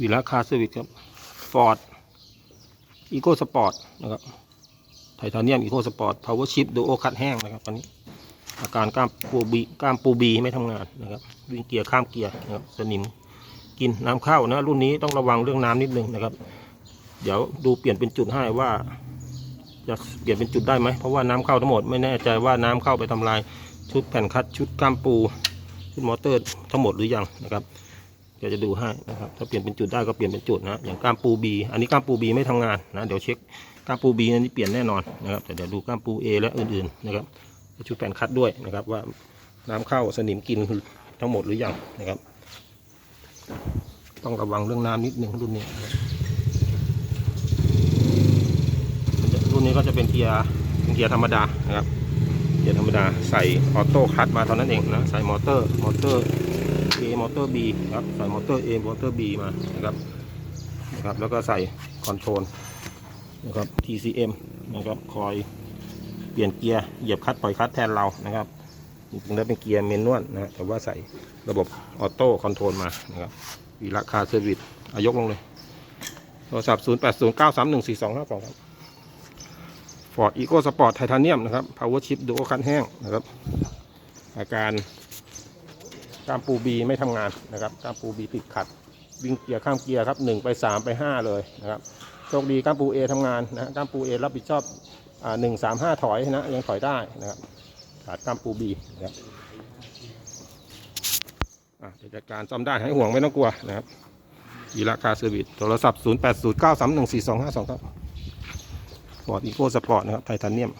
วีระคาร์เซอร์วิสครับฟอร์ดอีโ o สปอร์ตนะครับไทเทเนียมอีโ o สปอร์ตพาวเวอร์ชิพดูโอคัดแห้งนะครับตอนนี้ อาการกล้ามปูบีกล้ามปูบีไม่ทำงานนะครับวิ่งเกียร์ข้ามเกียร์นะครับสนิมกินน้ำเข้านะรุ่นนี้ต้องระวังเรื่องน้ำนิดนึงนะครับ เดี๋ยวดูเปลี่ยนเป็นจุดให้ว่า จะเปลี่ยนเป็นจุดได้ไหมเพราะว่าน้ำเข้าทั้งหมดไม่แน่ใจว่าน้ำเข้าไปทำลายชุดแผ่นคัดชุดกล้ามปูชุดมอเตอร์ทั้งหมดหรือยังนะครับ เดี๋ยวจะดูให้นะครับ ถ้าเปลี่ยนเป็นจุดได้ก็เปลี่ยนเป็นจุดนะ อย่างก้ามปูบีอันนี้ก้ามปูบีไม่ทำงานนะ เดี๋ยวเช็คก้ามปูบีอันนี้เปลี่ยนแน่นอนนะครับ แต่เดี๋ยวดูก้ามปูเอและอื่นๆนะครับ ชุดแผ่นคัดด้วยนะครับว่าน้ำเข้าสนิมกินทั้งหมดหรือยังนะครับ ต้องระวังเรื่องน้ำนิดนึงรุ่นนี้รุ่นนี้ก็จะเป็นเกียร์เป็นเกียร์ธรรมดานะครับเกียร์ธรรมดาใส่ออโต้คัตมาเท่านั้นเองนะ ใส่มอเตอร์ มอเตอร์ A มอเตอร์ B ครับใส่มอเตอร์ A มอเตอร์ B มานะครับนะครับแล้วก็ใส่คอนโทรลนะครับ TCM นะครับคอยเปลี่ยนเกียร์เหยียบคลัตช์ปล่อยคลัตช์แทนเรานะครับจริงๆแล้วเป็นเกียร์เมนนวลนะแต่ว่าใส่ระบบออโต้คอนโทรลมานะครับวีราคาเซอร์วิสอายกลงเลยโทรศัพท์ 0 8 0 9 3 1 4 2 5 2ครับ Ford Eco Sport Titanium นะครับ Power Chip Duo คันแห้งนะครับ อาการ ก้ามปูบีไม่ทำงานนะครับก้ามปูบีติดขัด วิ่งเกียร์ข้ามเกียร์ครับหนึ่งไปสามไปห้าเลยนะครับโชคดีก้ามปูเอทำงานนะก้ามปูเอรับผิดชอบอ่าหนึ่งสามห้าถอยนะยังถอยได้นะครับขาดก้ามปูบีนะครับอะเดี๋ยวจัดการซ่อมได้ให้ห่วงไม่ต้องกลัวนะครับยีราคาเซอร์วิสโทรศัพท์ 0 8 0 9 3 1 4 2 5 2 ครับฟอร์ดอีโคสปอร์ตนะครับไทเทเนียม